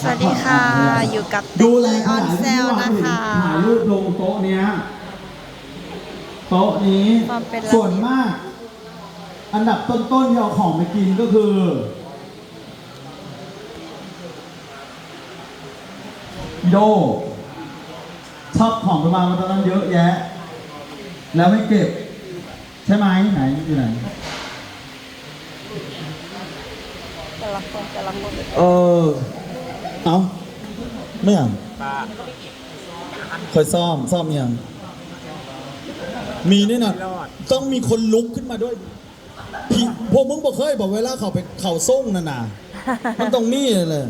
สวัสดีค่ะ อยู่กับดูแลออนเซลนะคะถ่ายรูปลงโต๊ะเนี้ยโต๊ะนี้ความเป็นระเบียบส่วนมาก อันดับต้นๆที่เอาของไปกินก็คือ โด ชอบของประมาณมาตอนนั้นเยอะแยะ แล้วไม่เก็บ ใช่ไหมไหนอยู่ไหนแต่ละคนแต่ละคนเออ เอาไม่อ่านคอยซ่อมซ่อมยังมีแน่นอนต้องมีคนลุกขึ้นมาด้วยพี่พวกมึงบอกเคยบอกเวลาเขาไปเขาส่งน่ะนะมันต้องมีเลย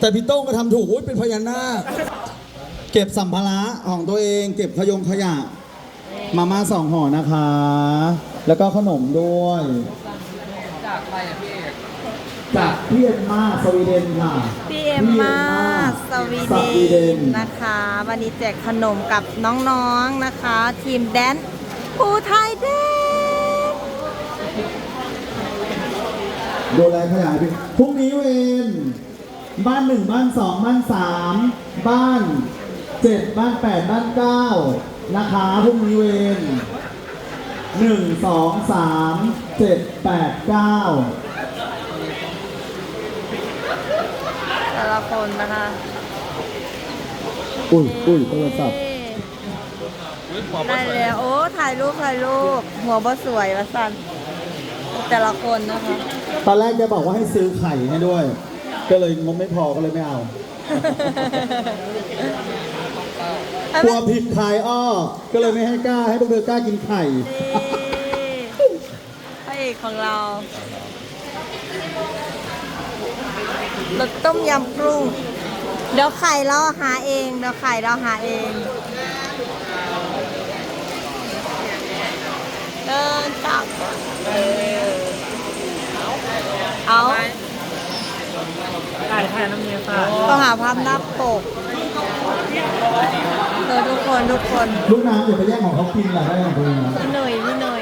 แต่พี่โต้งก็ทำถูกอุ้ยเป็นพญานาคเก็บสัมภาระของตัวเอง เก็บขยงขยะ มาม่าสองห่อนะคะ แล้วก็ขนมด้วย จากใครอะพี่เอกจากพี่เอ็มมาสวีเดนค่ะพี่เอ็ มมาสวีสวีเดนนะคะ วันนี้แจกขนมกับน้องๆนะคะ ทีมแดนภูไทยเด็กดูแลขยายไปพรุ่งนี้เวนบ้านหนึ่งบ้านสองบ้านสามบ้านเจ็ดบ้านแปดบ้านเก้านะคะพรุ่งนี้เวนหนึ่งสองสามเจ็ดแปดเก้า แต่ละ คนนะคะอุ้ยอุ้ยโทรศัพท์ได้แล้วโอ้ถ่ายรูปถ่ายรูปหัวบ่สวยวะสันแต่ละคนนะคะตอนแรกแกบอกว่าให้ซื้อไข่ให้ด้วย ก็เลยงบไม่พอก็เลยไม่เอากลัวผิดขายอ้อ ก็เลยไม่ให้กล้าให้พวกเธอกล้ากินไข่นี่พระเอกของเรา รสต้มยำกุ้งเดี๋ยวไข่เราหาเอง เดี๋ยวไข่เราหาเองเดินจับเอาถ่ายถ่ายน้ำเมียค่ะก็หาภาพหน้าปกเออทุกคนทุกคนลูกน้ำอย่าไปแย่งของเขากินแหละได้ของตัวเองนะพี่หน่ยพี่หน่ย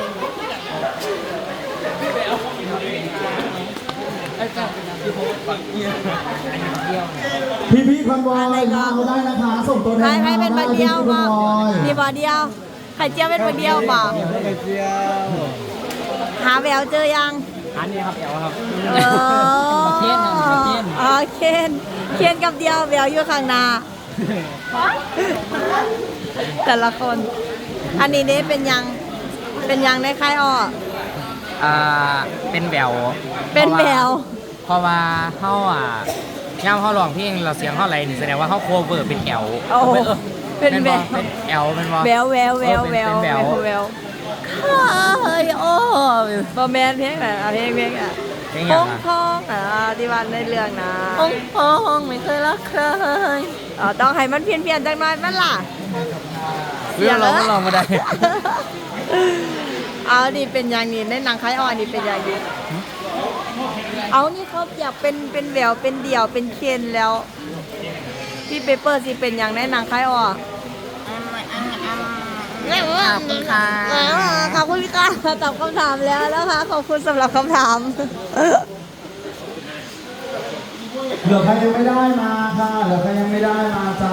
พี่พี่คอนวอยมาเอาได้นะคะส่งตัวแทให้นให้เป็นบอเดียวมามาได้มีพี่บอเดียวไข่เจียวเป็นบอเดียวเปล่าไข่เจียวหาแววเจอยังอันนี้ครับเดี๋ยวครับเออมาเคียนนะมาเคียนอ๋อเคนเคนกับเดียวแววอยู่ข้างหน้าแต่ละคน อันนี้นี่เป็นยัง เป็นยังได้คล้ายอ้ออ่า เป็นแบวเป็นแวว เพราะว่าเขาอะย่ามเขาร้องเพลงเราเสียงเขาไหลนี่แสดงว่าเขาโคเวอร์เป็นแอลโอ้โหเป็นแวว เป็นแอลเป็นว่าแววแววแววแววเป็นแววแววเฮ้ยโอ้บอแมนเพลงไหนอะเพลงเพลงอะเพลงอพย่างงอะพงอะที่วันในเรื่องนะพงพงไม่เคยรักใครอ๋อต้องให้มันเพี้ยนเพียนๆจังหน่อยมันล่ะเรื่องเราก็ลองมาได้เอานี่เป็นอย่างนี้ในหนังคล้ายอ่อนนี่เป็นอย่างนี้ เอานี่เขาอยากเป็นเป็นแหววเป็นเดี่ยวเป็นเคนแล้ว พี่เปเปอร์สิเป็นอย่างในหนังคล้ายอ่อนขอบคุณค่ะขอบคุณค่ะตอบคำถามแล้วนะคะขอบคุณสำหรับคำถามเหลือใครยังไม่ได้มาค่ะเหลือใครยังไม่ได้มาจ้า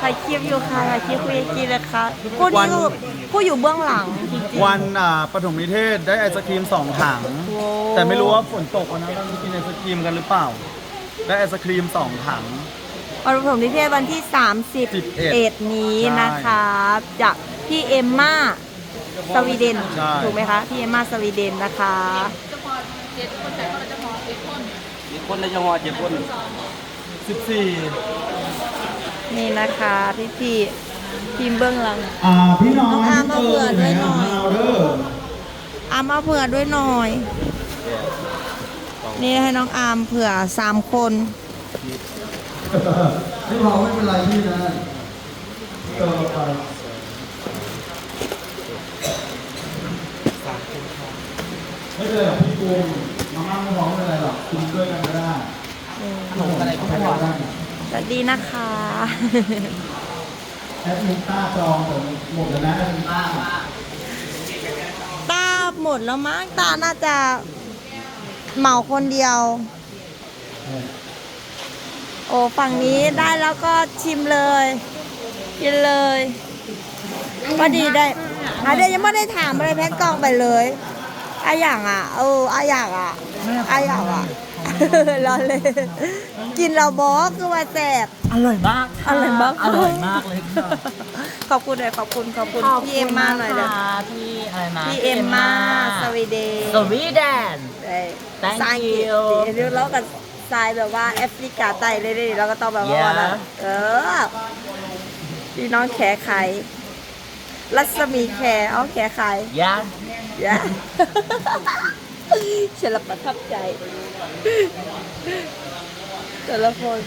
ถ่ายคลิปอยู่ค่ะถ่ายคลิปคุยกีเลยค่ะผู้นี้คือผู้อยู่เบื้องหลังจริงๆวันอ่าปฐมนิเทศได้ไอศครีมสองถังโว้ แต่ไม่รู้ว่าฝนตกวันนั้นเราจะกินไอศครีมกันหรือเปล่า ได้ไอศครีมสองถัง วันปฐมนิเทศวันที่ 31 นี้นะคะจากพี่เอมมาสวีเดนใช่ ถูกไหมคะพี่เอมมาสวีเดนนะคะคนในจังหวัดเจ็ดคนสิบสี่นี่นะคะพี่พี่ทีมเบื้องหลัง อ่าพี่น้องน้องอาร์มมาเผื่อด้วยหน่อย มาเอาเด้อ อาร์มมาเผื่อด้วยหน่อย นี่ให้น้องอาร์มเผื่อสามคนไม่พอไม่เป็นไรพี่นะเติมไปไม่เป็นไรหรอกพี่กุ้งมาม่าไม่พอไม่เป็นไรหรอกกินด้วยกันก็ได้ขนมอะไรก็พอได้สวัสดีนะคะแอดมินต้าจองผมหมดแล้วนะแอดมินต้าตาหมดแล้วมั้งตาน่าจะ เหมาคนเดียว โอ้ฝั่งนี้ได้แล้วก็ชิมเลย กินเลยพอดีได้อะเดี๋ยวยังไม่ได้ถามอะไรแพ็กกล่องไปเลยอะอย่างอะเอออะอย่างอะอะอย่างอะรอเลยกินเราบอกคือว่าแสบอร่อยมากอร่อยมากอร่อยมากเลยค่ะขอบคุณเลยขอบคุณขอบคุณพี่เอ็มมาหน่อยเด้อพี่อะไรนะพี่เอ็มมาสวีเดนสวีเดนได้ Thank สร้างกิจ you เดี๋ยวเรากับทรายแบบว่าแอฟริกาใต้เลยดิเราก็ต้องแบบว่า Yeah ว่าเออพี่น้องแขไขรัศมีแขเอาแขไขยะยะฉันละประทับใจ แต่ละคน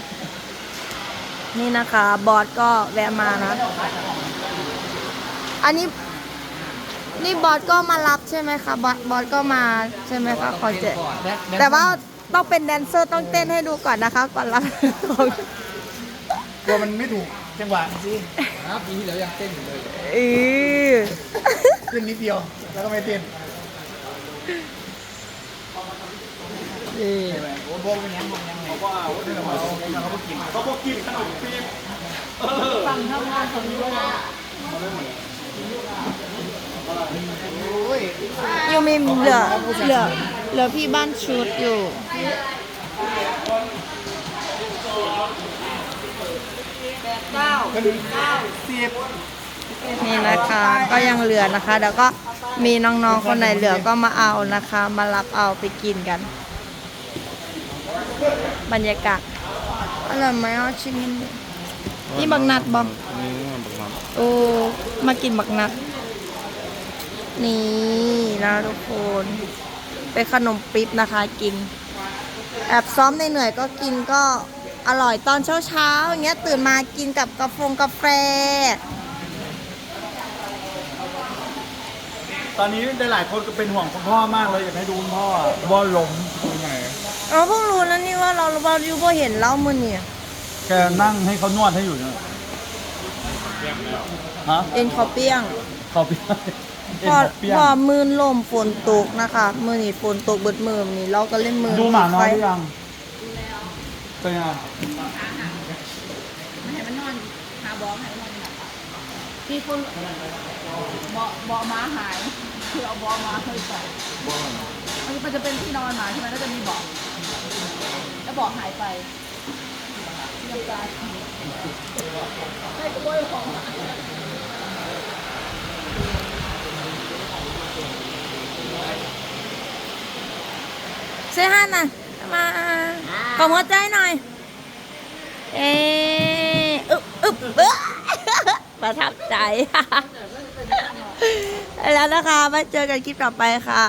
นี่นะคะ บอสก็แวะมานะ อันนี้ นี่บอสก็มารับใช่ไหมคะบอสบอสก็มาใช่ไหมคะคอนเจตแต่ว่าต้องเป็นแดนเซอร์ต้องเต้นให้ดูก่อนนะคะ ก่อนรับของกลัวมันไม่ถูกจังหวะสิครับปีที่แล้วยังเต้นอยู่เลยเออขึ้นนิดเดียวแล้วก็ไม่เต้นโอ้โหเป็นยังไงยังไงเพราะว่าเขาเขากินเขาพวกกินขนมปี๊บยั งมีเหลือเหลือเหลือพี่บ้านชุดอยู่สิบนี่นะคะก็ยังเหลือนะคะเดี๋ยวก็มีน้องๆคนไหนเหลือก็มาเอานะคะ มารับเอาไปกินกัน บรรยากาศอร่อยไหมอะชิมนิดนึงนี่บักนัดบอโอ้มากินบักนัด นี่นะทุกคน เป็นขนมปิ๊บนะคะกิน แอบซ้อมในเหนื่อยๆก็กินก็อร่อยตอนเช้าๆอย่างเงี้ยตื่นมากินกับกาแฟกาแฟ ตอนนี้หลายๆคนก็เป็นห่วงคุณพ่อมากเลยอยากให้ดูคุณพ่อว่าล้มเป็นไงเราเพิ่งรู้นะนี่ว่าเราเราอยู่พอเห็นเล่ามือเนี่ยแกนั่งให้เขานวดให้อยู่เนี่ยฮะเอ็นคอเปียงเขาเปียกเอ็ พนอเขาเปียกพอมืนลมฝนตกนะคะ มือนี่ฝนตกเบิดมือนี่เราก็เล่นมือดูหมาน้อยหรือยังเป็นไงมีคนเบาะเบาะม้าหายคือเอาเบาะม้าเคยใส่มันมันจะเป็นที่นอนหมาใช่ไหมแล้วจะมีเบาะแล้วเบาะหายไปยังตายให้กล้วยของหมา เซฮันน่ะมาขอหัวใจหน่อย เอ๊ะอึบอึบเอ้อประทับใจ แล้วนะคะมาเจอกันคลิปต่อไปค่ะ